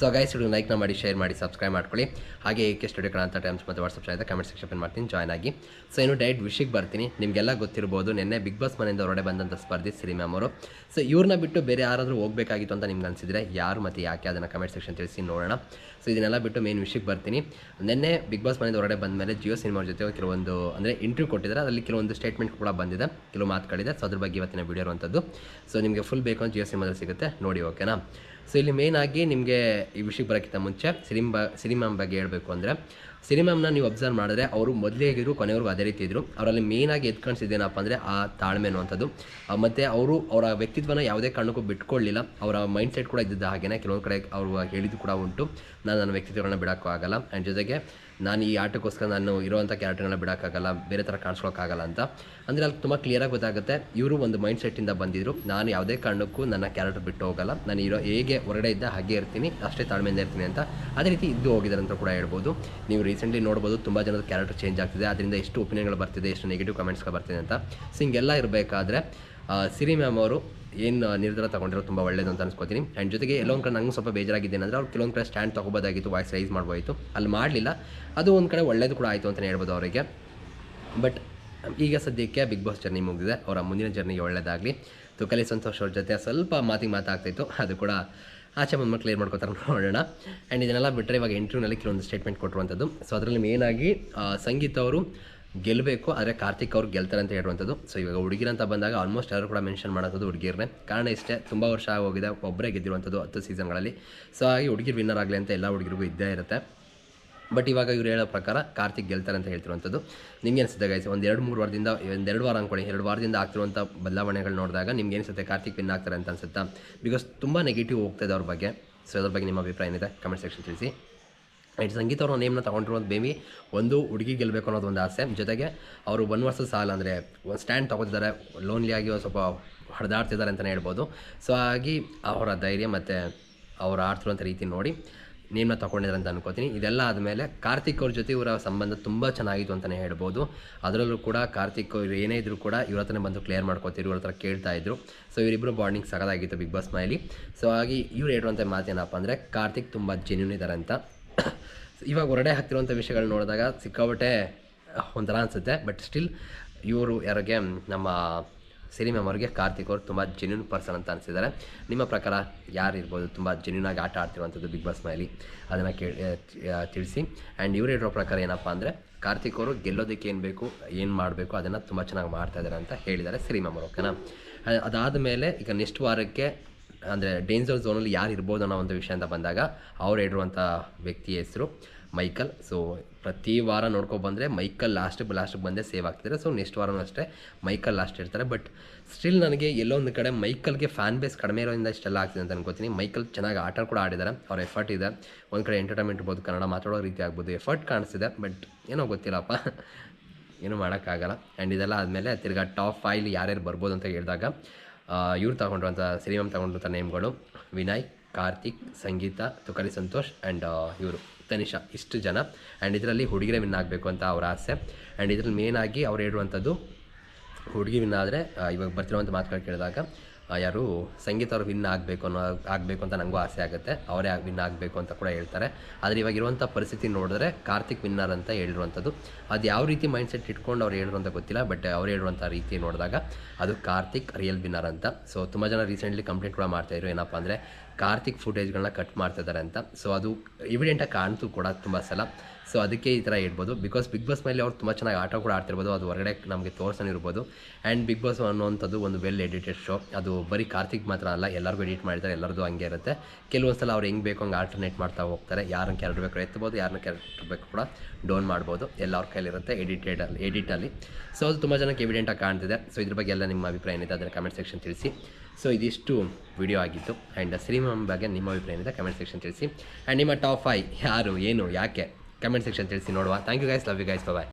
So guys video ಲೈಕ್ನ ಮಾಡಿ share ಮಾಡಿ subscribe ಮಾಡ್ಕೊಳ್ಳಿ. ಹಾಗೆ ಏಕೆ ಸ್ಟುಡಿಯೋ ಕಾಣಂತ ಟೈಮ್ಸ್ ಮತ್ತು ವಾಟ್ಸಪ್ ಶಾಯಿತ ಕಮೆಂಟ್ ಸೆಕ್ಷನ್ ಮಾಡ್ತೀನಿ ಜಾಯ್ನ್ ಆಗಿ. ಸೊ ಇನ್ನು ಡೈರೆಕ್ಟ್ ವಿಷಯಕ್ಕೆ ಬರ್ತೀನಿ. ನಿಮಗೆಲ್ಲ ಗೊತ್ತಿರ್ಬೋದು, ನಿನ್ನೆ ಬಿಗ್ ಬಾಸ್ ಮನೆಯಿಂದ ಹೊರಡೆ ಬಂದಂಥ ಸ್ಪರ್ಧಿ ಸಿರಿ ಮ್ಯಾಮ್ ಅವರು. ಸೊ ಇವ್ರನ್ನ ಬಿಟ್ಟು ಬೇರೆ ಯಾರಾದರೂ ಹೋಗಬೇಕಾಗಿತ್ತು ಅಂತ ನಿಮ್ಗೆ ಅನಿಸಿದರೆ ಯಾರು ಮತ್ತು ಯಾಕೆ ಅದನ್ನು ಕಮೆಂಟ್ ಸೆಕ್ಷನ್ ತಿಳಿಸಿ ನೋಡೋಣ. ಸೊ ಇದನ್ನೆಲ್ಲ ಬಿಟ್ಟು ಮೇನ್ ವಿಷಯಕ್ಕೆ ಬರ್ತೀನಿ. ನಿನ್ನೆ ಬಿಗ್ ಬಾಸ್ ಮನೆಯಿಂದ ಹೊರಡೆ ಬಂದ ಮೇಲೆ ಜಿಯೋ ಸಿನಿಮಾ ಜೊತೆ ಕೆಲವೊಂದು, ಅಂದರೆ ಇಂಟರ್ವ್ಯೂ ಕೊಟ್ಟಿದ್ದಾರೆ. ಅದರಲ್ಲಿ ಕೆಲವೊಂದು ಸ್ಟೇಟ್ಮೆಂಟ್ ಕೂಡ ಬಂದಿದೆ. ಕೆಲವು ಮಾತುಗಳಿದೆ. ಸೊ ಅದ್ರ ಬಗ್ಗೆ ಇವತ್ತಿನ ವಿಡಿಯೋ ಇರುವಂಥದ್ದು ಸೊ ನಿಮಗೆ ಫುಲ್ ಬೇಕು ಅಂತ ಜಿಯೋ ಸಿನಿಮಾದಲ್ಲಿ ಸಿಗುತ್ತೆ. ನೋಡಿ ಓಕೆನಾ ಸೊ ಇಲ್ಲಿ ಮೇನ್ ಆಗಿ ನಿಮಗೆ ಈ ವಿಷಯಕ್ಕೆ ಬರೋಕ್ಕಿಂತ ಮುಂಚೆ ಸಿನಿಮಾ ಬಗ್ಗೆ ಹೇಳಬೇಕು ಅಂದರೆ, ಸಿನಿಮಾಮ್ನ ನೀವು ಅಬ್ಸರ್ವ್ ಮಾಡಿದ್ರೆ ಅವರು ಮೊದಲೇ ಹೇಗಿದ್ರು ಕೊನೆವರೆಗೂ ಅದೇ ರೀತಿ ಇದ್ದರು ಅವರಲ್ಲಿ ಮೇನ್ ಆಗಿ ಎದ್ದು ಕಾಣಿಸಿದ್ದೇನಪ್ಪ ಅಂದರೆ ಆ ತಾಳ್ಮೆ ಅನ್ನುವಂಥದ್ದು. ಮತ್ತೆ ಅವರು ಅವರ ವ್ಯಕ್ತಿತ್ವನ ಯಾವುದೇ ಕಾರಣಕ್ಕೂ ಬಿಟ್ಕೊಳ್ಳಿಲ್ಲ. ಅವರ ಮೈಂಡ್ ಸೆಟ್ ಕೂಡ ಇದ್ದಿದ್ದ ಹಾಗೆಯೇ ಕೆಲವೊಂದು ಕಡೆ ಅವರು ಹೇಳಿದ್ದು ಕೂಡ ಉಂಟು. ನಾನು ನನ್ನ ವ್ಯಕ್ತಿತ್ವಗಳನ್ನ ಬಿಡೋಕ್ಕೂ ಆಗಲ್ಲ. ಆ್ಯಂಡ್ ಜೊತೆಗೆ ನಾನು ಈ ಆಟಕ್ಕೋಸ್ಕರ ನಾನು ಇರೋವಂಥ ಕ್ಯಾರೆಕ್ಟರ್ಗಳನ್ನ ಬಿಡೋಕ್ಕಾಗಲ್ಲ, ಬೇರೆ ಥರ ಕಾಣಿಸ್ಕೊಳಕ್ಕಾಗಲ್ಲ ಅಂತ. ಅಂದರೆ ಅಲ್ಲಿ ತುಂಬ ಕ್ಲಿಯರಾಗಿ ಗೊತ್ತಾಗುತ್ತೆ, ಇವರು ಒಂದು ಮೈಂಡ್ ಸೆಟ್ಟಿಂದ ಬಂದಿದ್ದರು ನಾನು ಯಾವುದೇ ಕಾರಣಕ್ಕೂ ನನ್ನ ಕ್ಯಾರೆಕ್ಟರ್ ಬಿಟ್ಟು ಹೋಗಲ್ಲ. ನಾನು ಇರೋ ಹೇಗೆ ಹೊರಗಡೆ ಇದ್ದ ಹಾಗೆ ಇರ್ತೀನಿ, ಅಷ್ಟೇ ತಾಳ್ಮೆಯಿಂದ ಇರ್ತೀನಿ ಅಂತ. ಅದೇ ರೀತಿ ಇದ್ದು ಹೋಗಿದ್ದಾರೆ ಅಂತ ಕೂಡ ಹೇಳ್ಬೋದು. ನೀವು ರೀಸೆಂಟ್ಲಿ ನೋಡ್ಬೋದು, ತುಂಬ ಜನದ ಕ್ಯಾರೆಕ್ಟರ್ ಚೇಂಜ್ ಆಗ್ತಿದೆ. ಅದರಿಂದ ಎಷ್ಟು ಒಪಿನಿಯನ್ಗಳು ಬರ್ತಿದೆ, ಎಷ್ಟು ನೆಗೆಟಿವ್ ಕಮೆಂಟ್ಸ್ಗಳು ಬರ್ತಿದೆ ಅಂತ. ಸೊ ಹಿಂಗೆಲ್ಲ ಇರಬೇಕಾದ್ರೆ ಸಿರಿ ಮ್ಯಾಮ್ ಅವರು ಏನು ನಿರ್ಧಾರ ತಗೊಂಡಿರೋ ತುಂಬ ಒಳ್ಳೇದು ಅಂತ ಅನ್ಸ್ಕೊತೀನಿ. ಆ್ಯಂಡ್ ಜೊತೆಗೆ ಎಲ್ಲೊಂದು ಕಡೆ ನಂಗೆ ಸ್ವಲ್ಪ ಬೇಜಾರಾಗಿದೆ ಅಂದರೆ ಅವ್ರು ಕೆಲವೊಂದು ಕಡೆ ಸ್ಟ್ಯಾಂಡ್ ತೊಗೋಬೋದಾಗಿತ್ತು ವಾಯ್ಸ್ ರೈಸ್ ಮಾಡ್ಬೋದಿತ್ತು ಅಲ್ಲಿ ಮಾಡಲಿಲ್ಲ. ಅದು ಒಂದು ಕಡೆ ಒಳ್ಳೇದು ಕೂಡ ಆಯಿತು ಅಂತಲೇ ಹೇಳ್ಬೋದು ಅವರಿಗೆ. ಬಟ್ ಈಗ ಸದ್ಯಕ್ಕೆ ಬಿಗ್ ಬಾಸ್ ಜರ್ನಿ ಮುಗಿದಿದೆ. ಅವರ ಮುಂದಿನ ಜರ್ನಿಗೆ ಒಳ್ಳೇದಾಗಲಿ. ತುಕಲಿ ಸಂತೋಷ್ ಅವ್ರ ಜೊತೆ ಸ್ವಲ್ಪ ಮಾತಿಗೆ ಮಾತಾಗ್ತಾಯಿತ್ತು ಅದು ಕೂಡ ಆಚೆ ಬಂದ್ಮೇಲೆ ಕ್ಲಿಯರ್ ಮಾಡ್ಕೋತಾರೆ ನೋಡೋಣ. ಆ್ಯಂಡ್ ಇದನ್ನೆಲ್ಲ ಬಿಟ್ಟರೆ ಇವಾಗ ಇಂಟರ್ವ್ಯೂನಲ್ಲಿ ಕೆಲವೊಂದು ಸ್ಟೇಟ್ಮೆಂಟ್ ಕೊಟ್ಟಿರುವಂಥದ್ದು. ಸೊ ಅದರಲ್ಲಿ ಮೇನಾಗಿ ಸಂಗೀತ ಅವರು ಗೆಲ್ಲಬೇಕು ಆದರೆ ಕಾರ್ತಿಕ್ ಅವ್ರು ಗೆಲ್ತಾರೆ ಅಂತ ಹೇಳುವಂಥದ್ದು. ಸೊ ಇವಾಗ ಹುಡುಗಿರಂತ ಅಂತ ಬಂದಾಗ ಆಲ್ಮೋಸ್ಟ್ ಎಲ್ಲರೂ ಕೂಡ ಮೆನ್ಷನ್ ಮಾಡೋದು ಹುಡುಗಿರನ್ನೇ ಕಾರಣ ಇಷ್ಟೇ, ತುಂಬ ವರ್ಷ ಆಗೋಗಿದೆ ಒಬ್ಬರೇ ಗೆದ್ದಿರುವಂಥದ್ದು ಹತ್ತು ಸೀಸನ್ಗಳಲ್ಲಿ ಸೊ ಹಾಗೆ ಹುಡುಗಿರು ವಿನ್ನರ್ ಆಗಲಿ ಅಂತ ಎಲ್ಲ ಹುಡುಗಿರಿಗೂ ಇದ್ದೇ ಇರುತ್ತೆ. ಬಟ್ ಇವಾಗ ಇವ್ರು ಹೇಳೋ ಪ್ರಕಾರ ಕಾರ್ತಿಕ್ ಗೆಲ್ತಾರೆ ಅಂತ ಹೇಳ್ತಿರುವಂಥದ್ದು. ನಿಮ್ಗೆ ಅನಿಸುತ್ತೆ ಗೈಸ್ ಒಂದು ಎರಡು ಮೂರು ವಾರದಿಂದ ಒಂದೆರಡು ವಾರ ಅಂದ್ಕೊಳ್ಳಿ ಎರಡು ವಾರದಿಂದ ಆಗ್ತಿರುವಂಥ ಬದಲಾವಣೆಗಳು ನೋಡಿದಾಗ ನಿಮ್ಗೆ ಅನಿಸುತ್ತೆ ಕಾರ್ತಿಕ್ ವಿನ್ ಆಗ್ತಾರೆ ಅಂತ ಅನ್ಸುತ್ತಾ? ಬಿಕಾಸ್ ತುಂಬ ನೆಗೆಟಿವ್ ಹೋಗ್ತಾಯಿದೆ ಅವ್ರ ಬಗ್ಗೆ. ಸೊ ಅದ್ರ ಬಗ್ಗೆ ನಿಮ್ಮ ಅಭಿಪ್ರಾಯ ಏನಿದೆ? ಕಮೆಂಟ್ ಸೆಕ್ಷನ್ ತಿಳಿಸಿ. ಆ್ಯಂಡ್ ಸಂಗೀತ ಅವ್ರ ನೇಮ್ನ ತೊಗೊಂಡಿರೋದು ಬೇಬಿ ಒಂದು ಹುಡುಗಿ ಗೆಲ್ಲಬೇಕು ಅನ್ನೋದು ಒಂದು ಆಸೆ. ಜೊತೆಗೆ ಅವರು ಒನ್ ವರ್ಷ ಸಾಲ ಅಂದರೆ ಒಂದು ಸ್ಟ್ಯಾಂಡ್ ತೊಗೋತಿದ್ದಾರೆ ಲೋನ್ಲಿಯಾಗಿ ಒಂದು ಸ್ವಲ್ಪ ಹೊಡೆದಾಡ್ತಿದ್ದಾರೆ ಅಂತಲೇ ಹೇಳ್ಬೋದು. ಸೊ ಹಾಗಾಗಿ ಅವರ ಧೈರ್ಯ ಮತ್ತು ಅವರು ಆಡ್ತಿರುವಂಥ ರೀತಿ ನೋಡಿ ನೇಮ್ನ ತೊಗೊಂಡಿದ್ದಾರೆ ಅಂತ ಅನ್ಕೋತೀನಿ. ಇದೆಲ್ಲ ಆದಮೇಲೆ ಕಾರ್ತಿಕ್ ಅವ್ರ ಜೊತೆ ಇವರ ಸಂಬಂಧ ತುಂಬ ಚೆನ್ನಾಗಿತ್ತು ಅಂತಲೇ ಹೇಳ್ಬೋದು. ಅದರಲ್ಲೂ ಕೂಡ ಕಾರ್ತಿಕ್ ಅವರು ಏನೇ ಇದ್ರೂ ಕೂಡ ಇವ್ರ ಹತ್ರನೇ ಬಂದು ಕ್ಲಿಯರ್ ಮಾಡ್ಕೋತಿರು ಇವ್ರ ಹತ್ರ ಕೇಳ್ತಾ ಇದ್ರು. ಸೊ ಇವರಿಬ್ಬರು ಬಾಂಡಿಂಗ್ ಸಗದಾಗಿತ್ತು ಬಿಗ್ ಬಾಸ್ ಮೈಲಿ ಸೊ ಹಾಗಾಗಿ ಇವ್ರು ಹೇಳುವಂಥ ಮಾತೇನಪ್ಪ ಅಂದರೆ ಕಾರ್ತಿಕ್ ತುಂಬ ಜೆನ್ಯೂನ್ ಇದ್ದಾರೆ ಅಂತ. ಇವಾಗ ಹೊರಡೆ ಹಾಕ್ತಿರುವಂಥ ವಿಷಯಗಳು ನೋಡಿದಾಗ ಸಿಕ್ಕಾಬಟ್ಟೆ ಒಂಥರ ಅನಿಸುತ್ತೆ. ಬಟ್ ಸ್ಟಿಲ್ ಇವರು ಯಾರಿಗೆ ನಮ್ಮ ಸಿರಿ ಮ್ಯಾಮ್ ಅವ್ರಿಗೆ ಕಾರ್ತಿಕ್ ಅವರು ತುಂಬ ಜೆನ್ಯೂನ್ ಪರ್ಸನ್ ಅಂತ ಅನಿಸಿದ್ದಾರೆ. ನಿಮ್ಮ ಪ್ರಕಾರ ಯಾರು ಇರ್ಬೋದು? ತುಂಬ ಜೆನ್ಯೂನ್ ಆಗಿ ಆಟ ಆಡ್ತಿರುವಂಥದ್ದು ಬಿಗ್ ಬಾಸ್ ಮೈಲಿ? ಅದನ್ನು ಕೇಳಿ ತಿಳಿಸಿ. ಆ್ಯಂಡ್ ಇವರು ಹೇಳಿರೋ ಪ್ರಕಾರ ಏನಪ್ಪ ಅಂದರೆ, ಕಾರ್ತಿಕ್ ಅವರು ಗೆಲ್ಲೋದಕ್ಕೆ ಏನು ಬೇಕು, ಏನು ಮಾಡಬೇಕು, ಅದನ್ನು ತುಂಬ ಚೆನ್ನಾಗಿ ಮಾಡ್ತಾ ಇದ್ದಾರೆ ಅಂತ ಹೇಳಿದ್ದಾರೆ ಸಿರಿ ಮ್ಯಾಮ್ ಅವರು ಅದಾದ ಮೇಲೆ ಈಗ ನೆಕ್ಸ್ಟ್ ವಾರಕ್ಕೆ ಅಂದರೆ ಡೇಂಜರ್ ಝೋನಲ್ಲಿ ಯಾರು ಇರ್ಬೋದು ಅನ್ನೋ ಒಂದು ವಿಷಯ ಅಂತ ಬಂದಾಗ ಅವ್ರು ಹೇಳಿರುವಂಥ ವ್ಯಕ್ತಿಯ ಹೆಸರು ಮೈಕಲ್. ಸೊ ಪ್ರತಿ ವಾರ ನೋಡ್ಕೊಂಡು ಬಂದರೆ ಮೈಕಲ್ ಲಾಸ್ಟ್ ಲಾಸ್ಟಿಗೆ ಬಂದೇ ಸೇವ್ ಆಗ್ತಿದ್ದಾರೆ ಸೊ ನೆಕ್ಸ್ಟ್ ವಾರನೂ ಅಷ್ಟೇ ಮೈಕಲ್ ಲಾಸ್ಟ್ ಇರ್ತಾರೆ. ಬಟ್ ಸ್ಟಿಲ್ ನನಗೆ ಎಲ್ಲೋ ಒಂದು ಕಡೆ ಮೈಕಲ್ಗೆ ಫ್ಯಾನ್ ಬೇಸ್ ಕಡಿಮೆ ಇರೋದ್ರಿಂದ ಇಷ್ಟೆಲ್ಲ ಆಗ್ತಿದೆ ಅಂತ ಅನ್ಕೋತೀನಿ. ಮೈಕಲ್ ಚೆನ್ನಾಗಿ ಆಟ ಕೂಡ ಆಡಿದ್ದಾರೆ. ಅವ್ರ ಎಫರ್ಟ್ ಇದೆ. ಒಂದು ಕಡೆ ಎಂಟರ್ಟೈನ್ಮೆಂಟ್ ಇರ್ಬೋದು, ಕನ್ನಡ ಮಾತಾಡೋ ರೀತಿ ಆಗ್ಬೋದು ಎಫರ್ಟ್ ಕಾಣಿಸ್ತಿದೆ. ಬಟ್ ಏನೋ ಗೊತ್ತಿಲ್ಲಪ್ಪ. ಏನೂ ಮಾಡೋಕ್ಕಾಗಲ್ಲ. ಆ್ಯಂಡ್ ಇದೆಲ್ಲ ಆದಮೇಲೆ ತಿರ್ಗಾ ಟಾಪ್ ಫೈಲ್ ಯಾರ್ಯಾರು ಬರ್ಬೋದು ಅಂತ ಹೇಳಿದಾಗ ಇವ್ರು ತಗೊಂಡಿರುವಂಥ ಸಿನಿಮಾ ತಗೊಂಡಿರುವಂಥ ನೇಮ್ಗಳು. ವಿನಯ್, ಕಾರ್ತಿಕ್, ಸಂಗೀತ ತುಕಲಿ ಸಂತೋಷ್ ಆ್ಯಂಡ್ ಇವರು. ತನಿಷಾ, ಇಷ್ಟು ಜನ. ಆ್ಯಂಡ್ ಇದರಲ್ಲಿ ಹುಡುಗಿರೇ ವಿನ್ ಆಗಬೇಕು ಅಂತ ಅವರ ಆಸೆ. ಆ್ಯಂಡ್ ಇದರಲ್ಲಿ ಮೇನಾಗಿ ಅವ್ರು ಹೇಳುವಂಥದ್ದು, ಹುಡುಗಿ ವಿನ್ ಆದರೆ ಇವಾಗ ಬರ್ತಿರುವಂಥ ಮಾತುಗಳು ಕೇಳಿದಾಗ ಯಾರು ಸಂಗೀತ ಅವ್ರು ವಿನ್ ಆಗಬೇಕು ಅನ್ನೋ, ಆಗಬೇಕು ಅಂತ ನನಗೂ ಆಸೆ ಆಗುತ್ತೆ. ಅವರೇ ವಿನ್ ಆಗಬೇಕು ಅಂತ ಕೂಡ ಹೇಳ್ತಾರೆ. ಆದರೆ ಇವಾಗ ಇರುವಂಥ ಪರಿಸ್ಥಿತಿ ನೋಡಿದ್ರೆ ಕಾರ್ತಿಕ್ ವಿನ್ನರ್ ಅಂತ ಹೇಳಿರುವಂಥದ್ದು. ಅದು ಯಾವ ರೀತಿ ಮೈಂಡ್ ಸೆಟ್ ಇಟ್ಕೊಂಡು ಅವ್ರು ಹೇಳಿರು ಅಂತ ಗೊತ್ತಿಲ್ಲ ಬಟ್ ಅವ್ರು ಹೇಳುವಂಥ ರೀತಿ ನೋಡಿದಾಗ ಅದು ಕಾರ್ತಿಕ್ ರಿಯಲ್ ವಿನ್ನರ್ ಅಂತ. ಸೊ ತುಂಬ ಜನ ರೀಸೆಂಟ್ಲಿ ಕಂಪ್ಲೇಂಟ್ ಕೂಡ ಮಾಡ್ತಾಯಿದ್ರು ಏನಪ್ಪ ಅಂದರೆ ಕಾರ್ತಿಕ್ ಫುಟೇಜ್ಗಳನ್ನ ಕಟ್ ಮಾಡ್ತಿದ್ದಾರೆ ಅಂತ. ಸೊ ಅದು ಇವಿಡೆಂಟಾಗಿ ಕಾಣ್ತು ಕೂಡ ತುಂಬ ಸಲ. ಸೊ ಅದಕ್ಕೆ ಈ ಥರ ಹೇಳ್ಬೋದು. ಬಿಕಾಸ್ ಬಿಗ್ ಬಾಸ್ ಮೇಲೆ ಅವ್ರು ತುಂಬ ಚೆನ್ನಾಗಿ ಆಟ ಕೂಡ ಆಡ್ತಿರ್ಬೋದು. ಅದು ಹೊರಗಡೆ ನಮಗೆ ತೋರ್ಸೋನಿರ್ಬೋದು. ಆ್ಯಂಡ್ ಬಿಗ್ ಬಾಸ್ ಅನ್ನೋವಂಥದ್ದು ಒಂದು ವೆಲ್ ಎಡಿಟೆಡ್ ಶೋ ಅದು ಬರೀ ಕಾರ್ತಿಕ್ ಮಾತ್ರ ಅಲ್ಲ, ಎಲ್ಲರಿಗೂ ಎಡಿಟ್ ಮಾಡಿದ್ದಾರೆ. ಎಲ್ಲರದು ಹಂಗೆ ಇರುತ್ತೆ. ಕೆಲವೊಂದು ಸಲ ಅವ್ರು ಹೆಂಗೆ ಬೇಕು ಹಂಗೆ ಆಲ್ಟರ್ನೇಟ್ ಮಾಡ್ತಾ ಹೋಗ್ತಾರೆ. ಯಾರನ್ನ ಕ್ಯಾರೆಕ್ಟರ್ ಬೇಕು ಎತ್ತಬೋದು ಯಾರನ್ನ ಕ್ಯಾರೆಕ್ಟರ್ ಬೇಕು ಕೂಡ ಡೌನ್ ಮಾಡ್ಬೋದು. ಎಲ್ಲರ ಕೈಲಿರುತ್ತೆ ಎಡಿಟೆಡಲ್ಲಿ ಎಡಿಟಲ್ಲಿ ಸೊ ಅದು ತುಂಬ ಜನಕ್ಕೆ ಎವಿಡೆಂಟಾಗಿ ಕಾಣ್ತಿದೆ. ಸೊ ಇದ್ರ ಬಗ್ಗೆ ಎಲ್ಲ ನಿಮ್ಮ ಅಭಿಪ್ರಾಯ ಏನಿದೆ ಅದನ್ನು ಕಮೆಂಟ್ ಸೆಕ್ಷನ್ ತಿಳಿಸಿ. ಸೊ ಇದಿಷ್ಟು ವಿಡಿಯೋ ಆಗಿತ್ತು ಆ್ಯಂಡ್ ಸಿನಿಮಾ ಬಗ್ಗೆ ನಿಮ್ಮ ಅಭಿಪ್ರಾಯ ಏನಿದೆ ಕಮೆಂಟ್ ಸೆಕ್ಷನ್ ತಿಳಿಸಿ. ಆ್ಯಂಡ್ ನಿಮ್ಮ ಟಾಪ್ ಫೈ ಯಾರು, ಏನು, ಯಾಕೆ? ಕಮೆಂಟ್ ಸೆಕ್ಷನ್ ತಿಳಿಸಿ ನೋಡುವ. Thank you guys love you guys bye